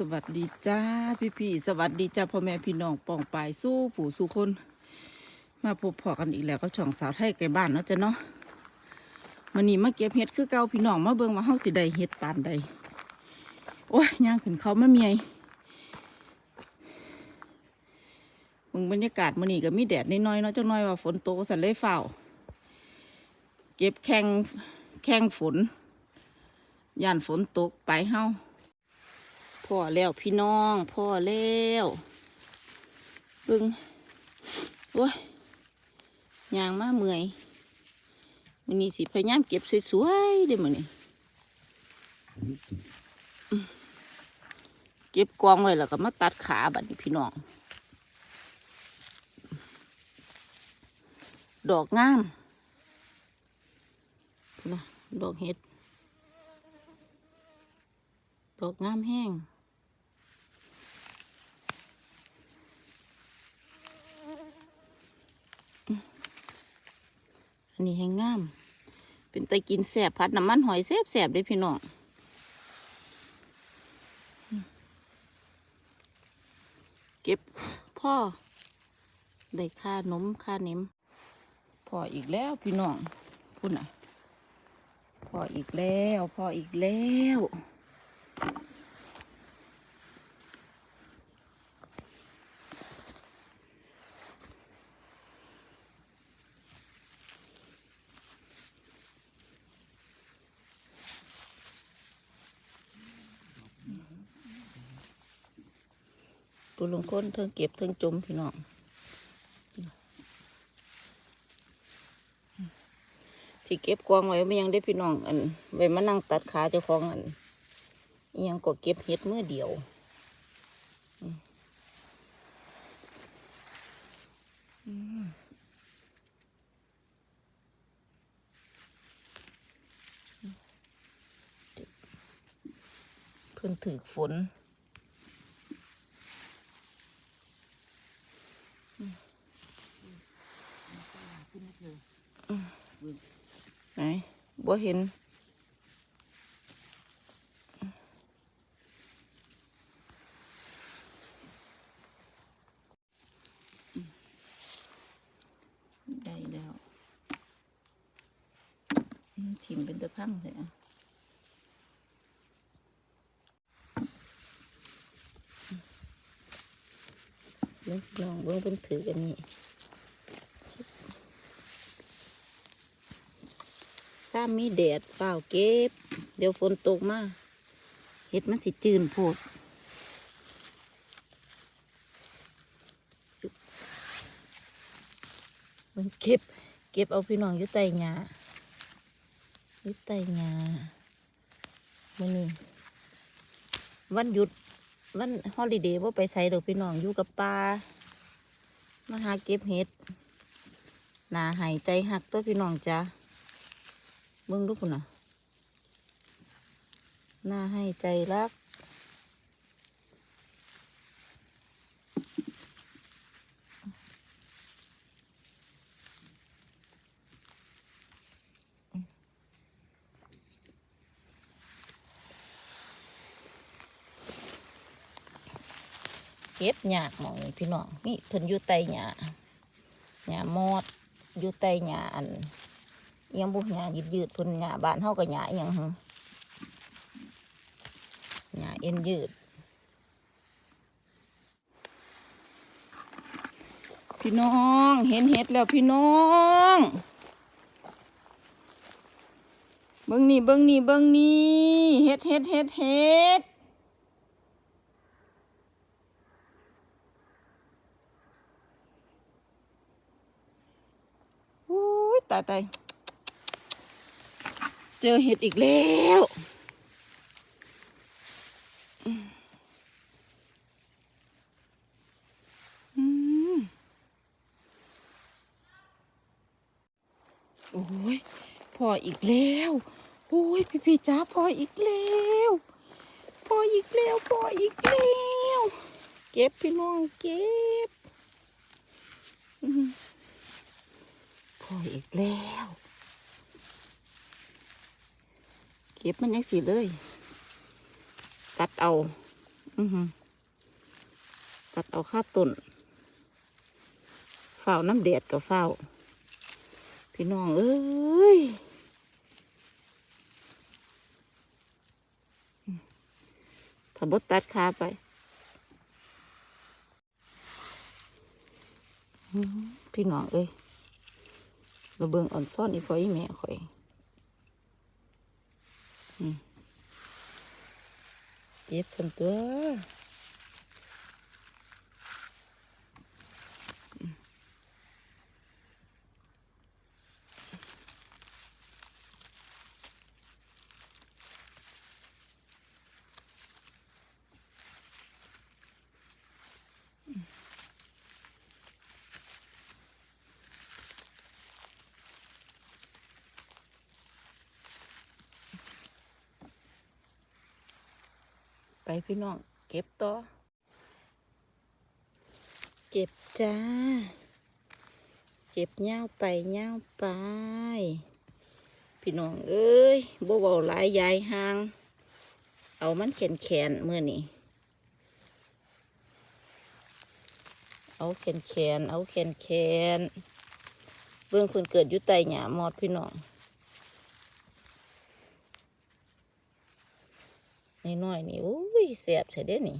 สวัสดีจ้าพี่พี่ๆสวัสดีจ้าพ่อแม่พี่น้องปองปายสู้ผู้สู้คน มาพบพอกันอีกแล้วก็ช่องสาวไทยไกลบ้านเนาะจ้ะเนาะมันนี้มาเก็บเห็ดคือเก่าพี่น้องมาเบิ่งว่าเฮาสิได้เห็ดปานใดโอ้ยย่างขึ้นเขามาเมียมึงบรรยากาศมื้อนี้ก็มีแดดน้อยๆเนาะจังน้อยว่าฝนตกสันเลยฝ้าวเก็บแข่งแข่งฝนย่านฝนตกไปเฮา พ่อแล้วพี่น้องพ่อแล้วบึงโอ้ยยางมาเมื่อยมันนี้สิพยายามเก็บสวยๆเด้อมันนี้อืมเก็บกองไว้แล้วก็มาตัดขาบัดนี้พี่น้อง ดอกงามนะดอกเห็ด ดอกงามแห้ง นี้แห้งงาม เป็นตะกินแสบพัดน้ำมันหอยแสบแสบเลยพี่น้องเก็บพ่อ ได้ค่านมค่าเน้มพออีกแล้วพี่น้องพุ่นอะพออีกแล้ว พออีกแล้ว ปุลงค้นเทิงเก็บเทิงจมพี่น้องที่เก็บกวางไว้ไม่ยังได้พี่น้องอันไว้มานั่งตัดขาเจ้าของอันยังก็เก็บเห็ดเมื่อเดียวเพิ่งถือฝน บ่เห็น ได้แล้วอืมทิมเป็นตะพังเลยอะเล็กลองเบิ่งเพิ่นถือกันนี่ชิบ ซ้ำมีแดดเปล่าเก็บ เดี๋ยวฝนตกมาเห็ดมันสิจืนโพดมันเก็บ เก็บเอาพี่น้องอยู่ใต้หญ้าอยู่ใต้หญ้ามื้อนี้วันหยุดวันฮอลิเดย์ว่าไปใส่ดอกพี่น้องอยู่กับป่ามาหาเก็บเห็ดหนาหายใจหักตัวพี่น้องจ้ะ เบิ่งดูพุ่นน่ะหน้าให้ใจรัก เก็บหยาหมองนี่พี่น้องนี่เพิ่นอยู่ใต้หญ้าหญ้ามอดอยู่ใต้หญ้าอัน ยังบุหญ้ายืดยืดๆเพิ่นหญ้าบ้านเฮาก็หญ้าอิหยังหึหญ้าเอ็นยืด พี่น้องเห็นเห็ดแล้วพี่น้องเบิ่งนี่เบิ่งนี่เบิ่งนี่เห็ดเห็ดเห็ดเห็ดอุ้ยตายตาย เจอเห็ดอีกแล้วอืมโอ้ยพออีกแล้ว โอ้ยพี่พี่จ้าพออีกแล้วพออีกแล้วพออีกแล้วเก็บพี่น้องเก็บพออีกแล้ว เก็บมันยังสีเลย ตัดเอาอือหือตัดเอาค่าต้นฝ้าน้ำเด็ดกับฝ้าพี่น้อง เอ้ยถ้าบดตัดขาไปอือพี่น้องเอ้ยเราเบิ่งอ่อนซ่อนอีพออีแม่ข่อย เจ็บทันตัว ไปพี่น้อง เก็บต่อ เก็บจ้า เก็บเงาไปเงาไป พี่น้อง เอ้ยบ่เบาหลายยายห่าง เอามันแขนแขนๆมื่อนี้เอาแขนแขนเอาแขนแขนเบื้องคนเกิดยู่ใต้หญ้ามอดพี่น้อง น้อยๆนี่โอ้ยแสบใช่เด้นี่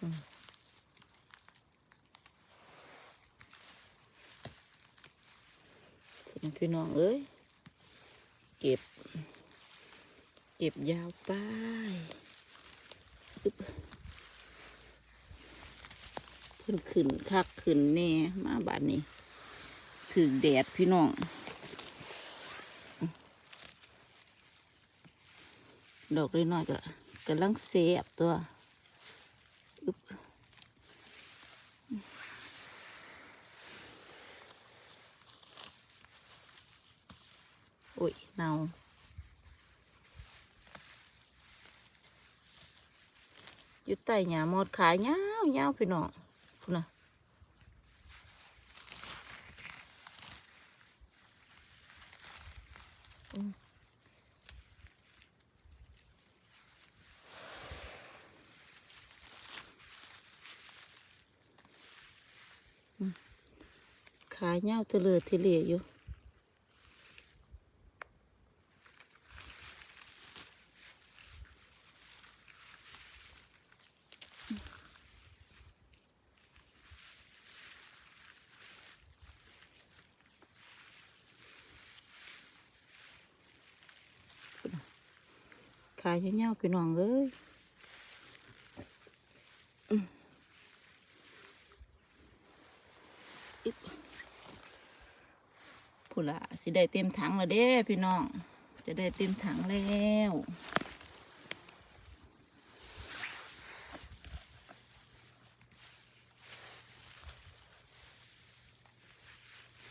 อืมพี่น้องเอ้ย เก็บ เก็บยาวไปเพิ่นขึ้นคักขึ้นแน่มาบาดนี้ถึงแดดพี่น้อง ดอกน้อยๆก็กำลังเสียบตัวอึ๊บโอ้ยเนาอยู่ใต้หญ้ามอดขายยาวยาวๆพี่น้องพุ่นนะ ขายยาวเทเลอเทเลอยู่ขายยาวๆพี่น้องเอ้ยอืมอิ๊บ พูละสิได้เต็มถังแล้วเด้พี่น้อง จะได้เต็มถังแล้ว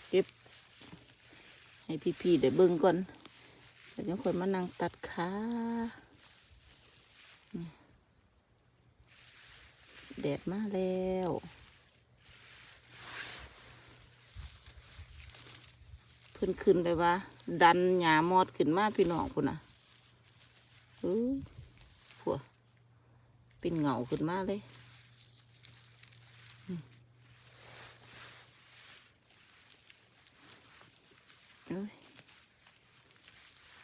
เก็บให้พี่ๆได้เบิ่งก่อนเดี๋ยวคนมานั่งตัดขาแดดมาแล้ว เพิ่นขึ้นไปว่า ดันหยามอดขึ้นมาพี่น้องพุ่นน่ะเอ้ยผัวเป็นเหงาขึ้นมาเลย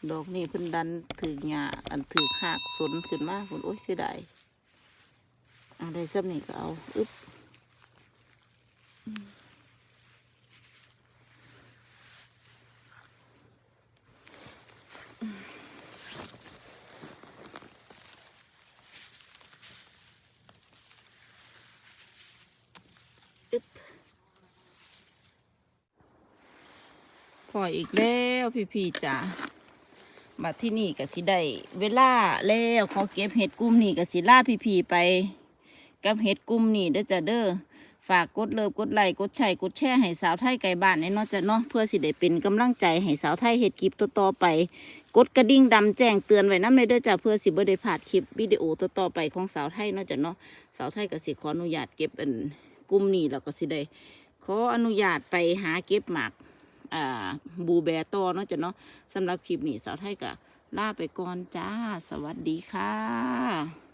ดอกนี่เพิ่นดันถือหญ้าอันถือหากสนขึ้นมากคุณโอ้ยเสียดายเอาได้ซ้ำนี่ก็เอา อึ๊บ ออีกแล้วพี่ๆจ๋าบัดที่นี่ก็สิได้เวลาแล้วขอเก็บเห็ดกลุ่มนี่ก็สิล่าพี่ๆไป กับเห็ดกลุ่มนี่เด้อจ้ะเด้อฝากกดเลิฟกดไลค์กดแชร์กดแชร์ให้สาวไทยไก่บ้านแน่นอนจ้ะเนาะเพื่อสิได้เป็นกำลังใจให้สาวไทยเห็ดคลิปต่อๆไป กดกระดิ่งดำแจ้งเตือนไว้น้ำเลยเด้อจ้ะเพื่อสิบ่ได้พลาดคลิปวิดีโอต่อๆไปของสาวไทยนาะจ้ะเนาะสาวไทยก็สิขออนุญาตเก็บอันกลุ่มนี้แล้วก็สิได้ขออนุญาตไปหาเก็บหมาก อ่าบูแบตโตเนาะจ้ะเนาะสำหรับคลิปนี้สาวไทยก็ลาไปก่อนจ้า สวัสดีค่ะ